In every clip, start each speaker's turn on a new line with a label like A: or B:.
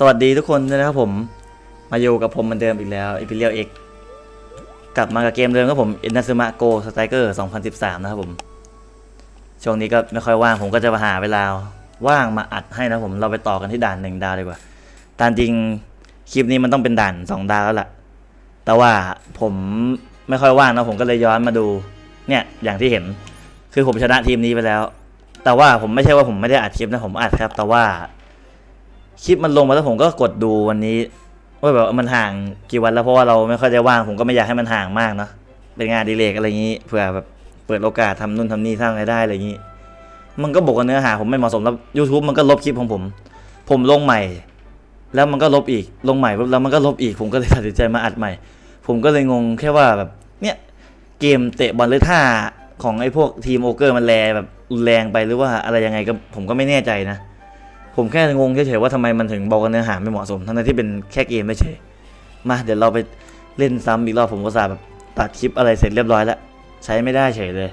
A: สวัสดีทุกคนด้วยนะครับผม มาอยู่กับผมเหมือนเดิมอีกแล้วอีพิเลียเอกกลับมากับเกมเดิมครับผมอินนัสมาโกสไตรเกอร์2013 นะครับผม ช่วงนี้ก็ไม่ค่อยว่างผมก็จะมาหาเวลาว่างมาอัดให้นะครับผม เราไปต่อกันที่ด่านหนึ่งดาวดีกว่าตามจริงคลิปนี้มันต้องเป็นด่านสองดาวแล้วล่ะ แต่ว่าผมไม่ค่อยว่างนะผมก็เลยย้อนมาดูเนี่ยอย่างที่เห็นคือผมชนะทีมนี้ไปแล้ว แต่ว่าผมไม่ใช่ว่าผมไม่ได้อัดคลิปนะผมอัดครับ แต่ว่า คลิปมันลงมาแล้วผมก็กดดูวันนี้ว่าแบบมันห่างกี่วันแล้วเพราะว่าเราไม่ค่อยได้ว่างผมก็ไม่อยากให้มันห่างมากเนาะเป็นงานดีเลกอะไรอย่างนี้เผื่อแบบเปิดโอกาสทำนู่นทำนี่สร้างรายได้อะไรอย่างนี้ มันก็บอกว่าเนื้อหาผมไม่เหมาะสมแล้ว YouTube มันก็ลบคลิปของผม ผมลงใหม่ แล้วมันก็ลบอีกลงใหม่แล้วมันก็ลบอีก ผมก็เลยตัดสินใจมาอัดใหม่ ผมก็เลยงงแค่ว่าแบบเนี่ยเกมเตะบอลหรือท่าของไอ้พวกทีมโอเกอร์มันแรงแบบรุนแรงไปหรือว่าอะไรยังไงก็ผมก็ไม่แน่ใจนะ ผมแค่งงเฉยๆว่าทำไมมันถึงบอกว่าเนื้อหาไม่เหมาะสม ทั้งที่เป็นแค่เกมไม่เฉยมาเดี๋ยวเราไปเล่นซ้ำอีกรอบผมก็สาแบบตัดคลิปอะไรเสร็จเรียบร้อยแล้วใช้ไม่ได้เฉยเลย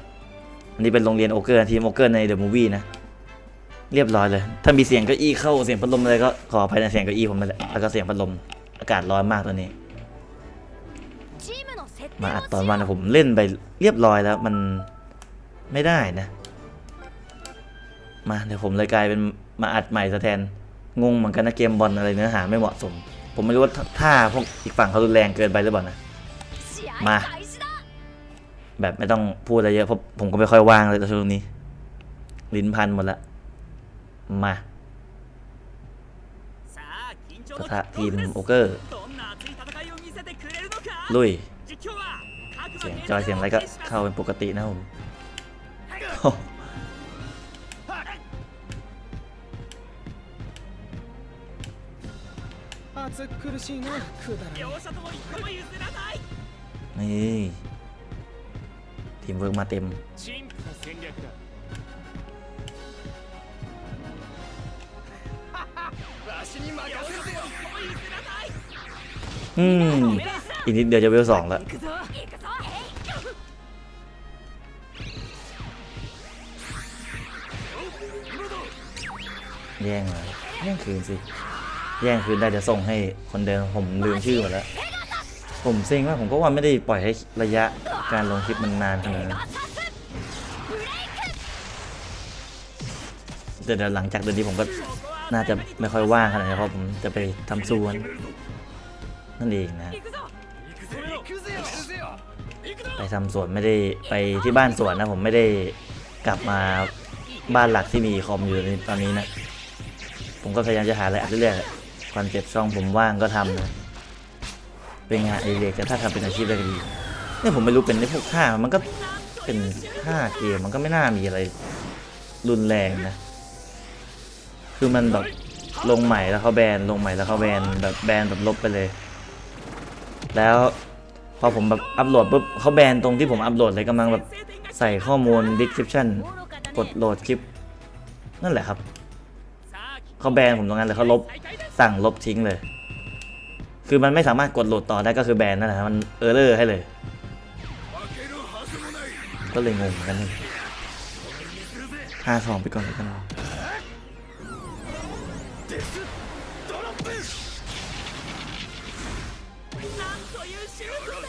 A: อันนี้เป็นโรงเรียนโอเกอร์ทีมโอเกอร์ในเดอะมูฟวี่นะ เรียบร้อยเลย ถ้ามีเสียงก็อีเข้าเสียงพัดลมอะไรก็ขออภัยในเสียงก็อีผมนั่แหละแล้วก็เสียงพัดลมอากาศร้อนมากตอนนี้ มาตอนวันผมเล่นไปเรียบร้อยแล้วมันไม่ได้นะ มาเดี๋ยวผมเลยกลายเป็น มาอัดใหม่แทน งงเหมือนกันนะเกมบอลอะไรเนื้อหาไม่เหมาะสม ผมไม่รู้ว่าท่าพวกอีกฝั่งเขารุนแรงเกินไปหรือเปล่านะ
B: มา
A: แบบไม่ต้องพูดอะไรเยอะเพราะผมก็ไม่ค่อยว่างเลยช่วงนี้ ลิ้นพันหมดละ มาปะาะทีมโอเกอร์ ลุย เสียงจอยเสียงอะไรก็เข้าเป็นปกตินะผม
C: 暑苦しいなくだらね
D: 両者とも一歩も譲らない
A: นี่ทีมเวิร์กมาเต็ม
D: 陳腐な戦略だわしに任せるぜよも譲らない
A: อืม อีกนิดเดียวจะเวลสองแล้ว
B: 行くぞ行くぞ
A: แย่งเลยแย่งคืนสิ แย่งคืนได้จะส่งให้คนเดิมผมลืมชื่อหมดแล้ว ผมเซ็งมากผมก็ว่าไม่ได้ปล่อยให้ระยะการลงคลิปมันนานขนาดนั้นแต่หลังจากเดือนนี้ผมก็น่าจะไม่ค่อยว่างขนาดนั้นเพราะผมจะไปทำสวนนั่นเองนะ ไปทำสวนไม่ได้ไปที่บ้านสวนนะผมไม่ได้กลับมาบ้านหลักที่มีคอมอยู่ตอนนี้นะ ผมก็พยายามจะหาอะไรอัดเรื่อยๆ คอนเซ็ปต์ช่องผมว่างก็ทำนะเป็นงานอดิเรกแต่ถ้าทำเป็นอาชีพได้ก็ดีเนี่ยผมไม่รู้เป็นในพวกท่ามันก็เป็นท่าเกมมันก็ไม่น่ามีอะไร รุนแรงนะ คือมันแบบลงใหม่แล้วเขาแบนลงใหม่แล้วเขาแบนแบบแบนแบบลบไปเลย แล้วพอผมแบบอัปโหลดปุ๊บเขาแบนตรงที่ผมอัปโหลดเลยกำลังแบบใส่ข้อมูล description กดโหลดคลิป นั่นแหละครับ เขาแบนผมตรงนั้นเลยเขาลบ สั่งลบทิ้งเลย คือมันไม่สามารถกดโหลดต่อได้ก็คือแบนนั่นแหละครับมันเออร์เลอร์ให้เลย ก็เลยงงเหมือนกันห้าสองไปก่อนเลยกัน
D: なんというシュートだ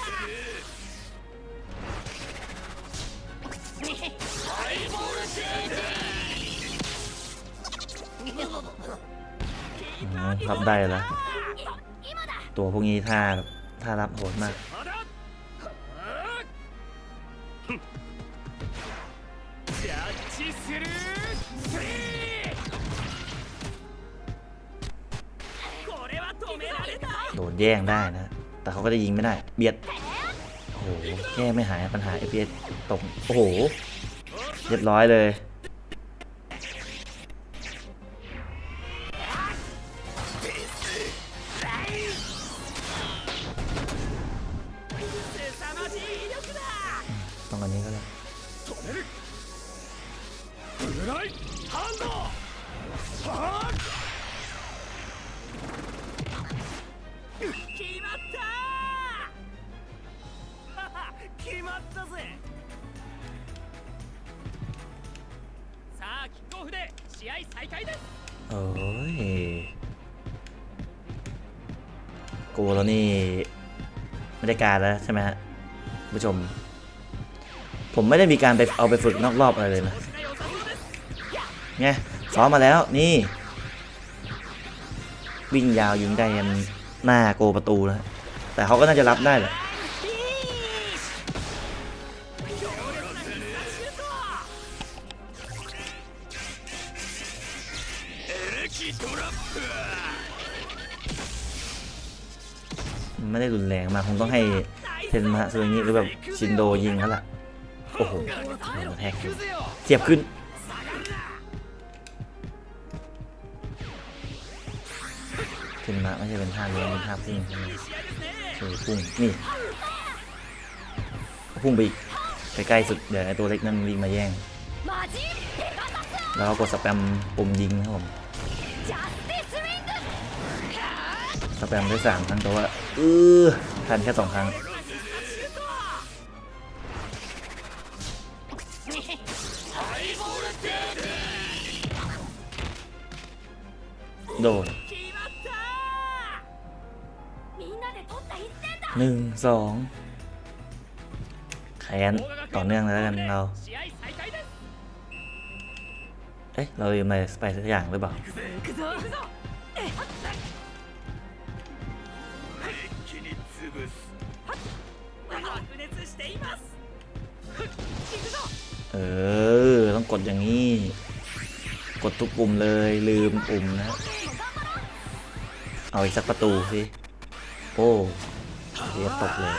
A: อืม รับได้ละตัวพวกนี้ท่าท่ารับโหดมากโดนแย่งได้นะ แต่เขาก็จะยิงไม่ได้ เบียด โอ้โห แก้ไม่หายปัญหา FPS ตก โอ้โห เรียบร้อยเลย
D: ブライハンドは決まった決まったぜさあキックオフで試合再開です
A: โอ้ย โกแล้วนี่ ไม่ได้การแล้วใช่ไหมฮะผู้ชม ผมไม่ได้มีการไปเอาไปฝึกนอกรอบอะไรเลยนะ ไงซ้อมมาแล้วนี่ วิ่งยาวยิงได้ยันหน้าโกประตูแล้วแต่เขาก็น่าจะรับได้แหละไม่ได้รุนแรงมากคงต้องให้เทนมาซูอย่างนี้หรือแบบชินโดยิงเขาละโอ้โหโดนแทกเสียบขึ้น ขึ้นมาไม่ใช่เป็นท่าเลี้ยเป็นท่าพุ่งใช่ไหมคือพุ่งนี่พุ่งไปอีกใกล้สุดเดี๋ยวไอตัวเล็กนั่นวิ่งมาแย่ง แล้วกดสแปมปุ่มยิงครับผมสแปมได้สามครั้งแต่ว่าเออทันแค่สองครั้งโดน หนึ่งสองแคนต่อเนื่องแล้วกันเรา เอ๊ะ เราลืมอะไรไปสักอย่างหรือเปล่า เออ ต้องกดอย่างนี้ กดทุกปุ่มเลยลืมปุ่มนะ เอาอีกสักประตูสิ โอ้ เรีตกเลย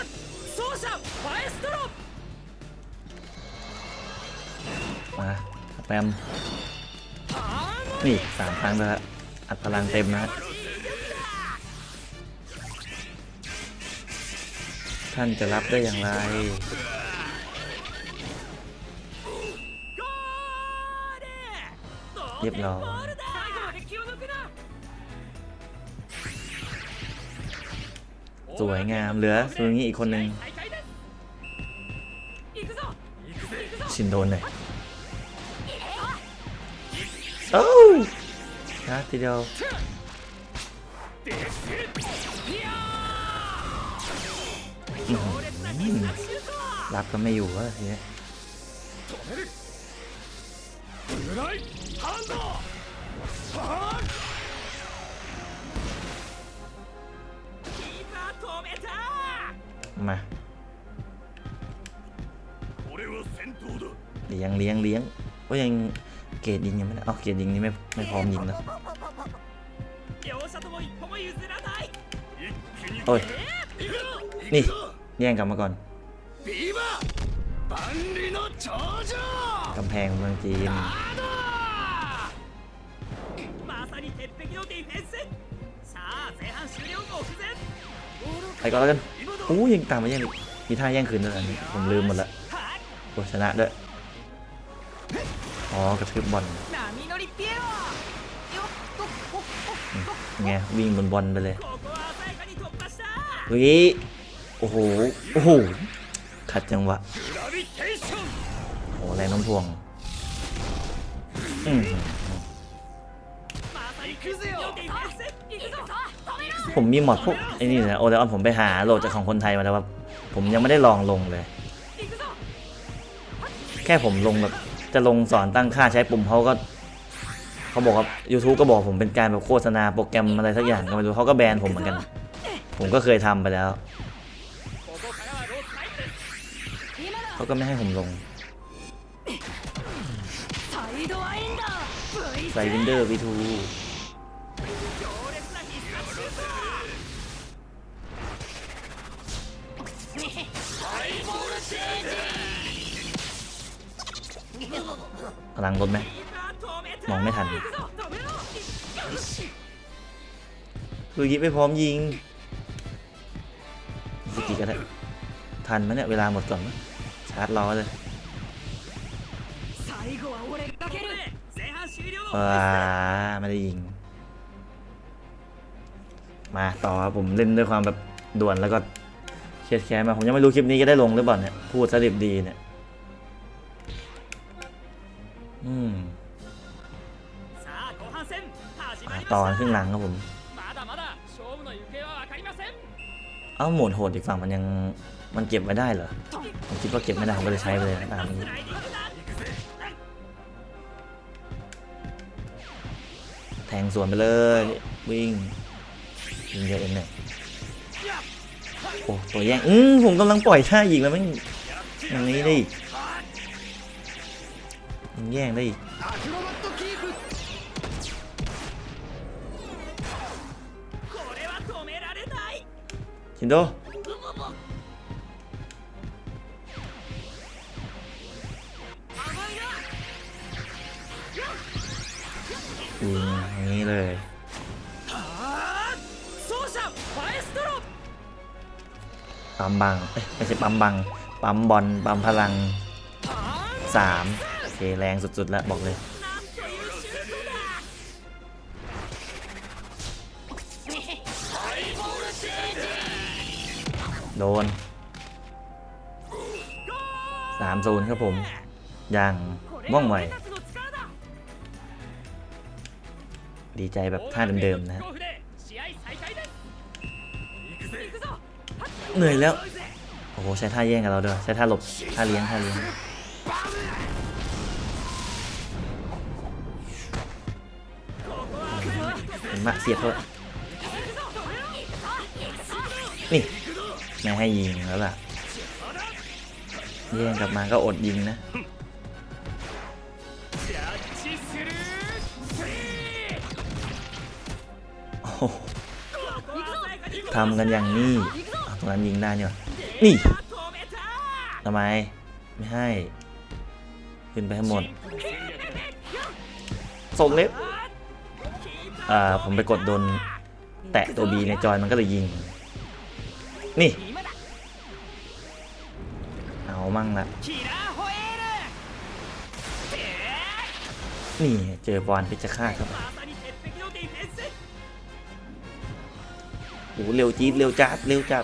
A: มาแปมนี่สามครั้งแล้วอัดพลังเต็มนะท่านจะรับได้อย่างไรเรียบร้อย สวยงามเหลือซูรุงี้อีกคนหนึ่งชินโดนเลยโอ้นะทีเดียวรับก็ไม่อยู่วะทีนี้ มาเลี้ยงเลี้ยงเลี้ยงก็ยังเกรดยิงยังไม่ได้เอาเกรดยิงนี่ไม่ไม่พร้อมยิง
D: นะ
A: โอ้ยนี่แย่งกลับมาก่อนกำแพงเมืองจีนไปก่อนแล้วกัน โอ้ยังตามมาแย่งมีท่าแย่งคืนด้วยนี่ผมลืมหมดละโอชนะด้วยอ๋อกระทืบบอลไงวิ่งบนบอลไปเลยวิโอ้โห โอ้โห ขัดจังหวะ โอ้แรงน้ำพวง อืม ผมมีหมดพวกไอ้นี่นะโอเดออนผมไปหาโหลดจากของคนไทยมาแล้วว่าผมยังไม่ได้ลองลงเลย แค่ผมลงแบบจะลงสอนตั้งค่าใช้ปุ่มเขาก็เขาบอกว่า YouTube ก็บอกผมเป็นการแบบโฆษณาโปรแกรมอะไรสักอย่างก็ไม่รู้เขาก็แบนผมเหมือนกัน ผมก็เคยทำไปแล้วเขาก็ไม่ให้ผมลงไซวินเดอร์วีทู พลังลดไหมมองไม่ทันคือยิบไปพร้อมยิงสกิก็ได้ทันไหมเนี่ยเวลาหมดก่อนชาร์จรอเลยว้ามาได้ยิง มาต่อผมเล่นด้วยความแบบด่วนแล้วก็ เครีดแค้นมาผมยังไม่รู้คลิปนี้จะได้ลงหรือเปล่าเนี่ยพูดสดิบดีเนี่ยอืมตอขึ้นหลังครับผม เอ้าหมดโหดอีกฝั่งมันยังมันเก็บไม่ได้เหรอผมคิดว่าเก็บไม่ได้ผมก็เลยใช้ไปเลยตามนี้แทงสวนไปเลย วิ่งยิงเยอะเองเนี่ย โอ้ตัวแย่งอืมผมกำลังปล่อยท่าอีกแล้วม่นอย่างนี้ดิมันแย่งได้อีกชินโดอืมอย่างนี้เลย ปั๊มบังไม่ใช่ปั๊มบัง ปั๊มบอล ปั๊มพลัง 3 โอเค แรงสุดๆ แล้ว บอกเลย โดนสามศูนครับผม อย่างว่องไวดีใจแบบท่าเดิมๆนะ เหนื่อยแล้ว โอ้โห ใช้ท่าแย่งกับเราด้วย ใช้ท่าหลบ ท่าเลี้ยง ท่าเลี้ยง มาเสียบเถอะนี่ไม่ให้ยิงแล้วล่ะ แย่งกลับมาก็อดยิงนะทำกันอย่างนี้ งนั้นยิงได้เนี่ยนี่ทำไม ไม่ให้ ขึ้นไปให้หมด ส่งเล็บอ่าผมไปกดโดน แตะตัวบีในจอยมันก็เลยยิง นี่ เอามั่งละนี่ เจอบอลเพชรฆาตครับโอ้เร็วจี๊ดเร็วจัดเร็วจัด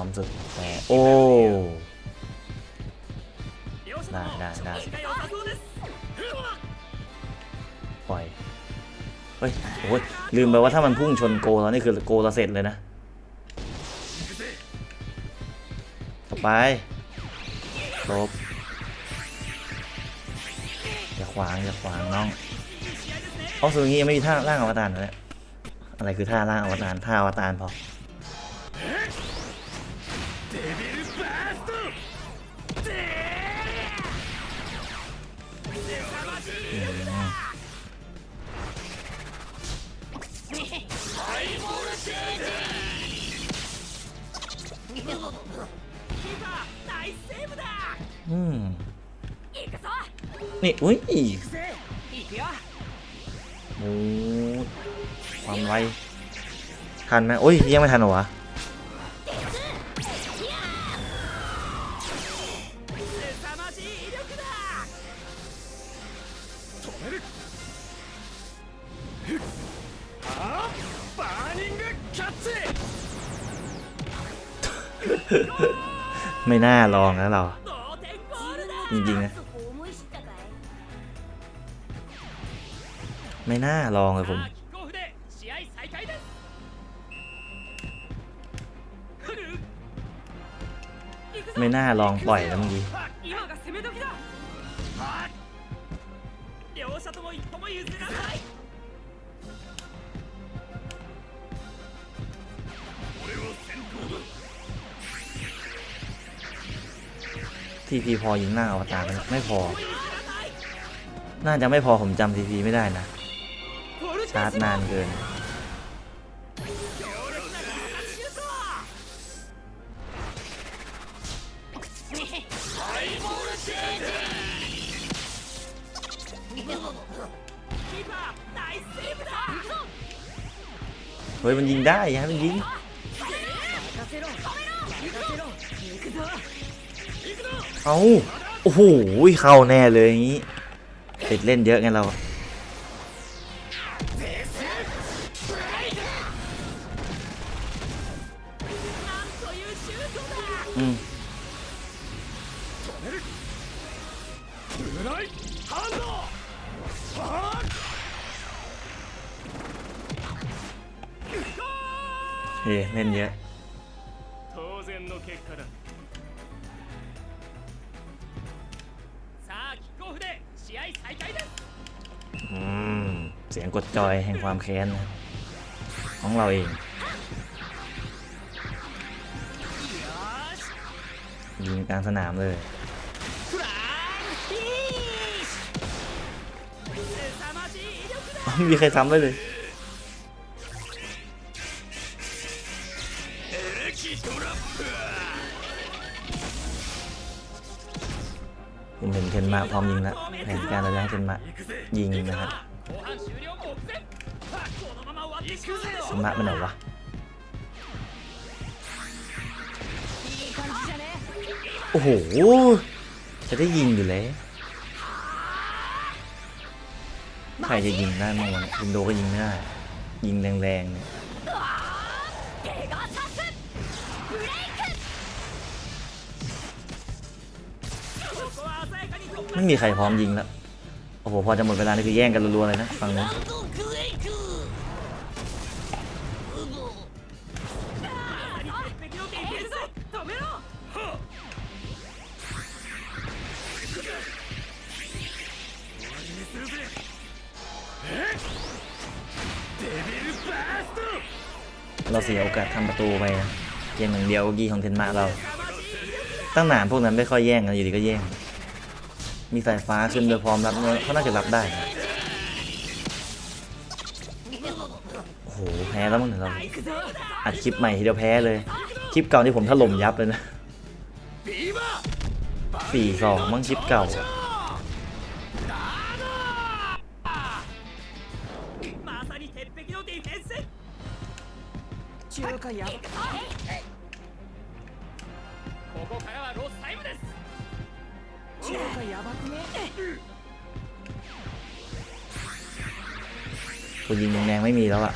A: คมสุดแต่โอ้
B: ได้ได้ได้
A: ปล่อยเฮ้ยโอ้ยลืมไปว่าถ้ามันพุ่งชนโกแล้วนี่คือโกละเสร็จเลยนะต่อไปครบอย่าขวางอย่าขวางน้องเอาสุดงี้ยไม่มีท่าล่างอวตารนะเนี่ยอะไรคือท่าล่างอวตารท่าอวตารพอ นี่อุ้ยโอ้ความไวทันไหมโอ้ยยังไม่ทันหรอไม่น่าลองนะเรา จริงๆนะ ไม่น่าลองเลยผม ไม่น่าลองปล่อยแล้วมึ
B: งดี
A: ทีพีพอยิงหน้าอวตารไม่พอ น่าจะไม่พอผมจำทีพีไม่ได้นะ ชาร์จนานเกินเฮ้ยมันยิงได้ฮะมันยิงเอาโอ้โหเข้าแน่เลยอย่างนี้ติดเล่นเยอะไงเรา เสียงกดจอยแห่งความแค้นของเราเองยิงกลางสนามเลยมีใครทำได้เลย
C: จน
A: ถึงเทนมาพร้อมยิงแล้วแผนการราจะให้เทนมายิงนะครับสมะมันหนวะโอ้โห จะได้ยิงอยู่แล้วใครจะยิงได้มั่งวะอินโดก็ยิงไม่ได้ยิงแรงๆเนี่ย ไม่มีใครพร้อมยิงแล้ว โอ้โห พอจะหมดเวลานี่คือแย่งกันรัวๆเลยนะฟังนะเราเสียโอกาสทำประตูไปนะเกมหนึ่งเดียวกี้ของเทนมาเรา ตั้งนานพวกนั้นไม่ค่อยแย่งกันอยู่ดีก็แย่ง มีสายฟ้าขึ้นโดยพร้อมรับเนี่ยเขาน่าจะรับได้นะโอ้โห แพ้แล้วมั้งเนี่ยเรา อัดคลิปใหม่ทีเดียวแพ้เลย คลิปเก่าที่ผมถล่มยับเลยนะ
C: ビーバー
A: สี่สองมั้งคลิปเก่า
D: まさに鉄壁のディフェンス
B: 中華や
D: ここからはロスタイムです
A: กูยิงแรงไม่มีแล้วอะ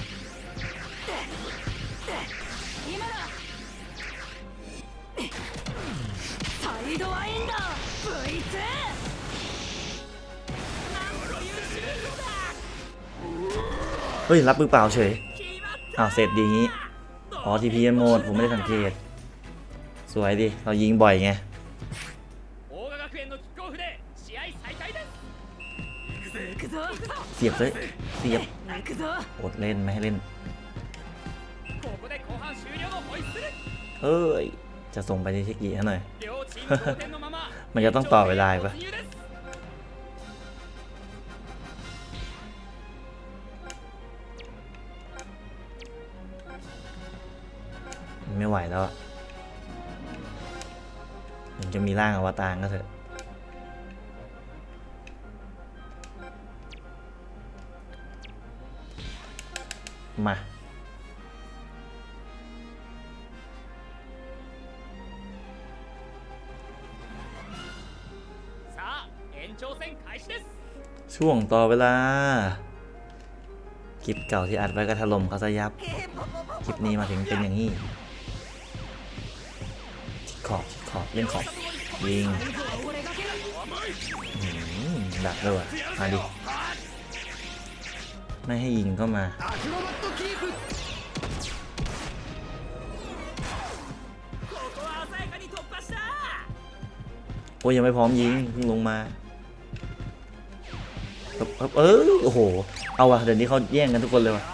A: เฮ้ย รับมือเปล่าเฉย อ้าว เสร็จดีงี้ อ๋อทีพีมันหมด ผมไม่ได้สังเกต สวยดิ เรายิงบ่อยไง สียบเลยเสียบอดเล่นไม่ให้เล่นเฮ้ย จะส่งไปที่เชกิหน่อย มันจะต้องต่อเวลาปะไม่ไหวแล้วมันจะมีร่างอวตารก็เถอะ มาช่วงต่อเวลา คลิปเก่าที่อัดไว้ก็ถล่มเขาซะยับ คลิปนี้มาถึงเป็นอย่างนี้ชิดขอบชิดขอบเล่นขอบยิงดักด้วยมาดิ ไม่ให้ยิงเข้า
D: มา
A: โอ้ยยังไม่พร้อมยิงพิ่งลงมาเออโอ้โห เอาวะเดี๋ยวนี้เขาแย่งกันทุกคนเลยวะ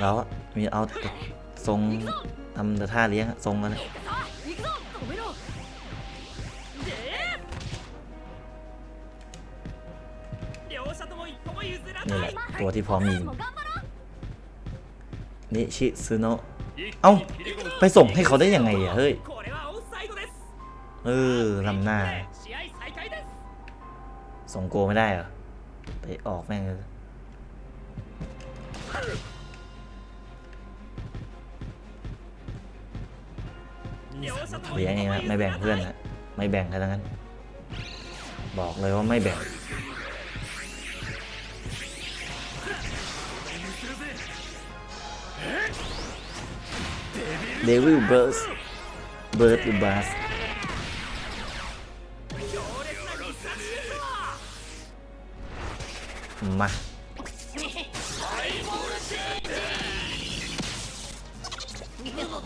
A: แล้วมีเอา ทรงทำแต่ท่าเลี้ยงทรงกันนี่แหละตัวที่พร้อมยิงนิชิซุโนะเอ้า ไปส่งให้เขาได้ยังไงอะ เฮ้ย เออลำหน้า ส่งโกไม่ได้เหรอ ไปออกแม่งเลย เลี้ยงเองนะไม่แบ่งเพื่อนนะไม่แบ่งใครทั้งนั้น บอกเลยว่าไม่แบ่งเดวิลเบิร์สเบิร์ดหรือบัสมา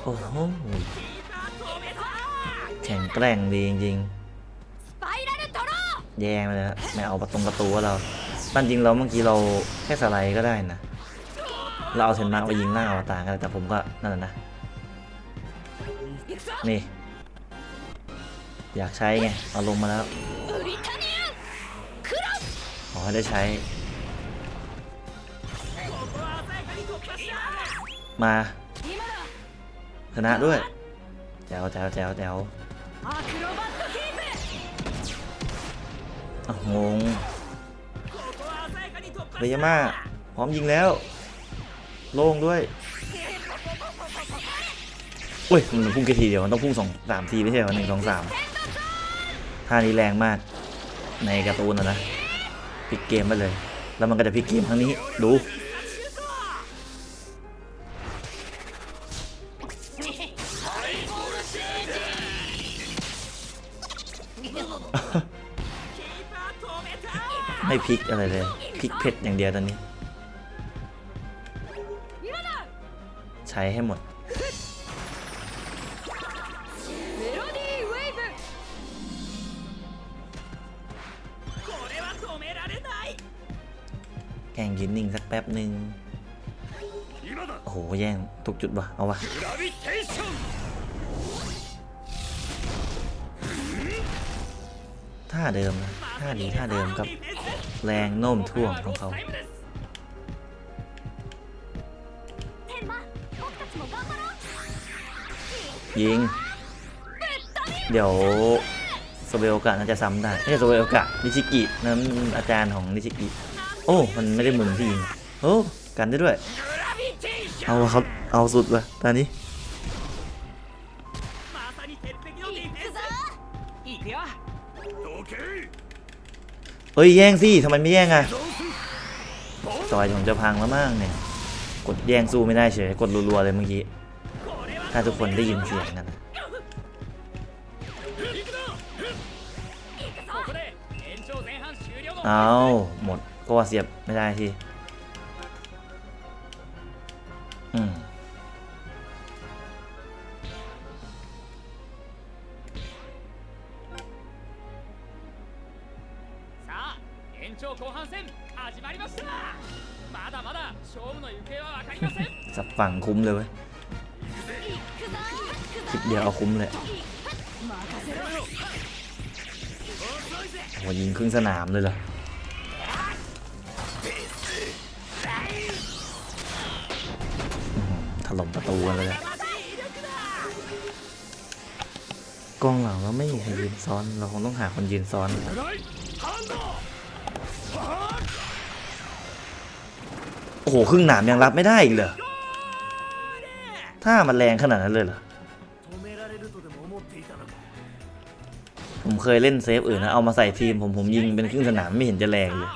A: โอ้โห แกร่งดีจริงๆแยงไปเลยฮะไม่เอาประตูประตูว่าเราบ้านจริงเราเมื่อกี้เราแค่สไลด์ก็ได้นะ เราเอาเซนมาไปยิงหน้าอวตารกันแต่ผมก็นั่นแหละนะ นี่ อยากใช้ไง เอาลงมาแล้ว ขอให้ได้ใช้ มาชนะด้วยแจวแจวแจวแจว งงเบยาม่าพร้อมยิงแล้ว โล่งด้วยอุ้ย มันพุ่งแค่ทีเดียว มันต้องพุ่งสองสามทีไม่ใช่หรอหนึ่งสองสามท่านี้แรงมากในการ์ตูนนะพลิกเกมไปเลย แล้วมันก็จะพลิกเกมครั้งนี้ดู อะไรเลยพริกเผ็ดอย่างเดียวตอนนี้ ใช้ให้หมดแข่งยืนนิ่งสักแป๊บหนึ่งโอ้โห แย่งทุกจุดวะเอาวะท่าเดิมท่าดีท่าเดิม
D: ครับ
A: แรงโน้มถ่วงของเขา ยิง เดี๋ยวสเวลกะน่าจะซ้ำได้ไม่ใช่สเวลกะนิชิกินั้นอาจารย์ของนิชิกิโอ้ มันไม่ได้มึนที่ยิงโอ้ กันได้ด้วย เอาเขาเอาสุดเลยตอนนี้ เฮ้ยแย่งสิทำไมไม่แย่งอะจอยผมจะพังแล้วมากเนี่ย กดแย่งสู้ไม่ได้เฉย กดรัวๆเลยเมื่อกี้ ถ้าทุกคนได้ยินเสียงกันเอาหมดก็เสียบไม่ได้ที คุ้มเลยเว้ยคลิปเดียวเอาคุ้มเลยโหยิงครึ่งสนามเลยเหรอถล่มประตูกันเลยกองหลังเราไม่มีใครยืนซ้อน เราคงต้องหาคนยืนซ้อนโอ้โห ครึ่งหนามยังรับไม่ได้อีกเหรอ ท่ามันแรงขนาดนั้นเลยเหรอ ผมเคยเล่นเซฟอื่นนะ เอามาใส่ทีมผมผมยิงเป็นครึ่งสนามไม่เห็นจะแรงเลย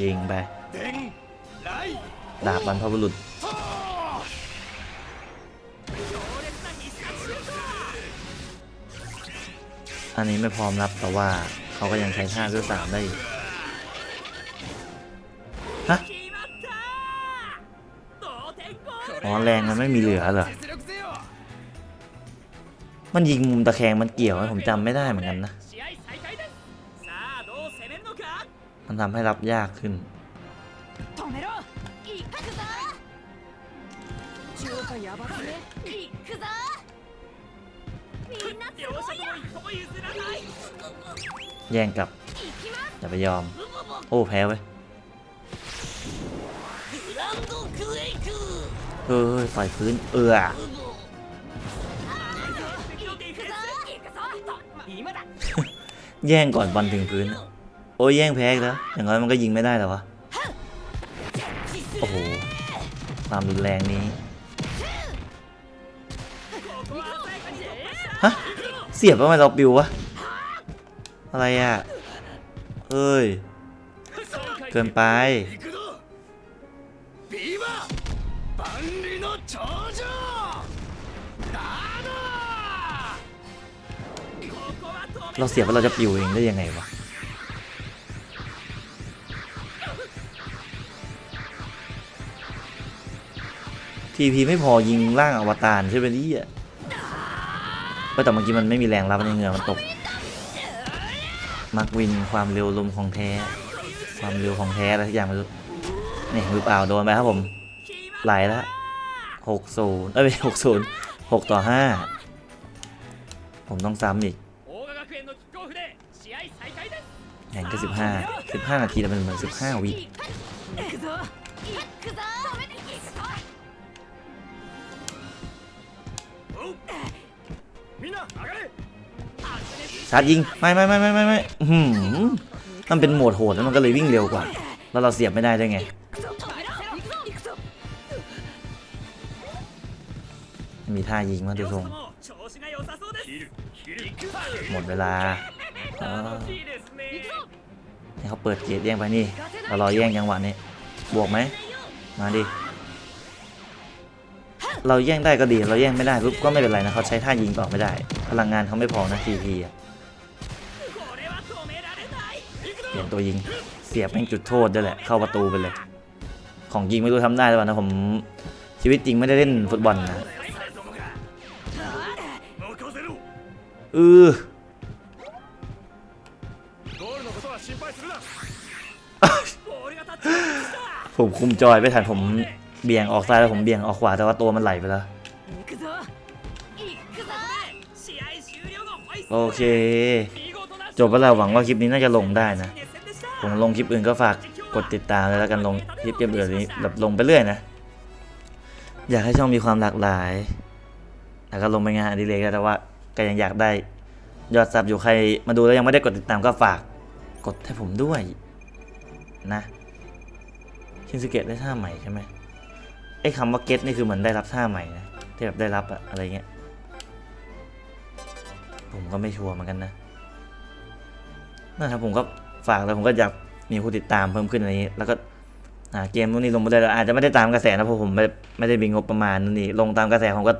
A: ยิงไป ดาบบรรพบุรุษ
D: ท่า
A: นี้ไม่พร้อมรับแต่ว่าเขาก็ยังใช้ท่าด้วยสามได้อยู่ฮะอ๋อแรงมันไม่มีเหลือเหรอ มันยิงมุมตะแคงมันเกี่ยวผมจำไม่ได้เหมือนกันนะ มันทำให้รับยากขึ้น แย่งกลับ อย่าไปยอม โอ้ แพ้เว้ยเฮ้ยต่อยพื้น เอือ
B: 今だ
A: แย่งก่อนบอลถึงพื้น โอ้ยแย่งแพ้อีกแล้ว อย่างน้อยมันก็ยิงไม่ได้หรอวะ โอ้โห ความรุนแรงนี้ เสียบว่ามันเราบิววะ อะไรอะ เอ้ย เกินไปเราเสียบว่าเราจะปิวเองได้ยังไงวะ ทีพีไม่พอยิงร่างอวตารใช่ไหมนี่อะ เฮ้ยแต่เมื่อกี้มันไม่มีแรงรับในเงื่อมันตก มักวินความเร็วลมของแท้ ความเร็วของแท้อะไรทุกอย่างไม่รู้นี่มือเปล่าโดนไปครับผม ไหลแล้วหกศูนย์เอ้ยหกศูนย์หกต่อห้าผมต้องซ้ำอีกแข่งแค่สิบห้าสิบห้านาทีแต่มันเหมือนสิบห้าวิ ชาร์จยิง ไม่ไม่ไม่ไม่ไม่ไม่มันเป็นโหมดโหดแล้วมันก็เลยวิ่งเร็วกว่า แล้วเราเสียบไม่ได้ด้วไง มีท่ายิงมาดูทรงหมดเวลาให้เขาเปิดเกตแย่งไปนี่เรารอแย่งจังหวะนี้ บวกไหม มาดิ เราแย่งได้ก็ดี เราแย่งไม่ได้ปุ๊บก็ไม่เป็นไรนะเขาใช้ท่ายิงต่อไม่ได้ พลังงานเขาไม่พอนะทีพีเปลี่ยนตัวยิง เสียบแม่งจุดโทษด้วยแหละ เข้าประตูไปเลย ของยิงไม่รู้ทำได้หรือเปล่านะผมชีวิตจริงไม่ได้เล่นฟุตบอลนะเออผมคุมจอยไปทันผม เบี่ยงออกซ้ายแล้วผมเบี่ยงออกขวาแต่ว่าตัวมันไหลไปแล้วโอเค จบแล้วหวังว่าคลิปนี้น่าจะลงได้นะ ผมลงคลิปอื่นก็ฝากกดติดตามแล้วกันลงคลิปเบื่อดนี้แบบลงไปเรื่อยนะ อยากให้ช่องมีความหลากหลาย แล้วก็ลงไปงานอดิเรกแต่ว่าก็ยังอยากได้ยอดซับอยู่ใครมาดูแล้วยังไม่ได้กดติดตามก็ฝากกดให้ผมด้วยนะชินสเกตได้ท่าใหม่ใช่ไหม ไอ้คำว่าเก็ตนี่คือเหมือนได้รับท่าใหม่นะที่แบบได้รับอะอะไรเงี้ย ผมก็ไม่ชัวร์เหมือนกันนะนะครับผมก็ฝากแล้วผมก็อยากมีผู้ติดตามเพิ่มขึ้นอะไรนี้ แล้วก็หาเกมพวกนี้ลงมาได้แล้วอาจจะไม่ได้ตามกระแสนะเพราะผมไม่ไม่ได้มีงบประมาณนั่นนี่ลงตามกระแสผมก็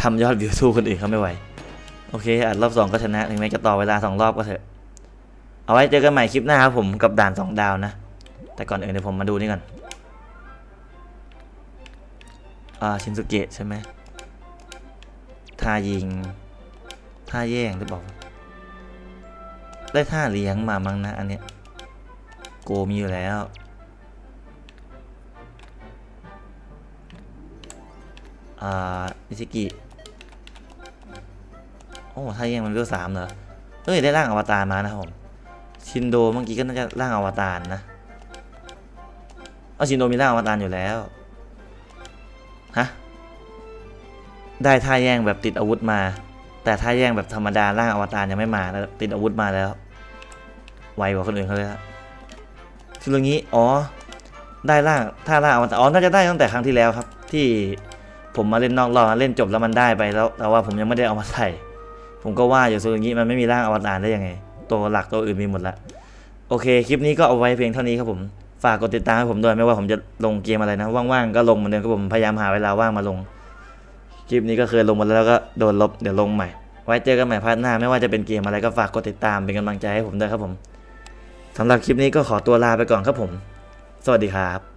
A: ทำยอดวิวสู้คนอื่นเขาไม่ไหว โอเคอัดรอบสองก็ชนะถึงแม้จะต่อเวลาสองรอบก็เถอะ เอาไว้เจอกันใหม่คลิปหน้าครับผมกับด่านสองดาวนะ แต่ก่อนอื่นเดี๋ยวผมมาดูนี่ก่อน ชินสุเกะใช่ไหมท่ายิงท่าแย่งหรือเปล่า ได้ท่าเลี้ยงมามั้งนะอันเนี้ยโกมีอยู่แล้ว อ่านิชิกิ โอ้ท่าแย่งมันเวลสามเหรอ เอ้ย ได้ร่างอวตารมานะครับผม ชินโดเมื่อกี้ก็น่าจะร่างอวตารนะ เอาชินโดมีร่างอวตารอยู่แล้ว ฮะ ได้ท่าแย่งแบบติดอาวุธมา แต่ถ้าแย่งแบบธรรมดาร่างอวตารยังไม่มาแล้วติดอาวุธมาแล้ว ไวกว่าคนอื่นเขาเลยฮะคือเรื่องนี้อ๋อ ได้ร่างถ้าร่างอวตารอ๋อน่าจะได้ตั้งแต่ครั้งที่แล้วครับ ที่ผมมาเล่นนอกรอบเล่นจบแล้วมันได้ไปแล้ว แต่ว่าผมยังไม่ได้เอามาใส่ ผมก็ว่าอยู่ส่วนอย่างนี้มันไม่มีร่างอวตารได้ยังไง ตัวหลักตัวอื่นมีหมดละโอเค คลิปนี้ก็เอาไว้เพียงเท่านี้ครับผม ฝากกดติดตามให้ผมด้วยไม่ว่าผมจะลงเกมอะไรนะ ว่างๆก็ลงเหมือนเดิมครับผมพยายามหาเวลาว่างมาลง คลิปนี้ก็เคยลงมาแล้วก็โดนลบเดี๋ยวลงใหม่ ไว้เจอกันใหม่พาร์ทหน้าไม่ว่าจะเป็นเกมอะไรก็ฝากกดติดตามเป็นกำลังใจให้ผมด้วยครับผมสำหรับคลิปนี้ก็ขอตัวลาไปก่อนครับผม สวัสดีครับ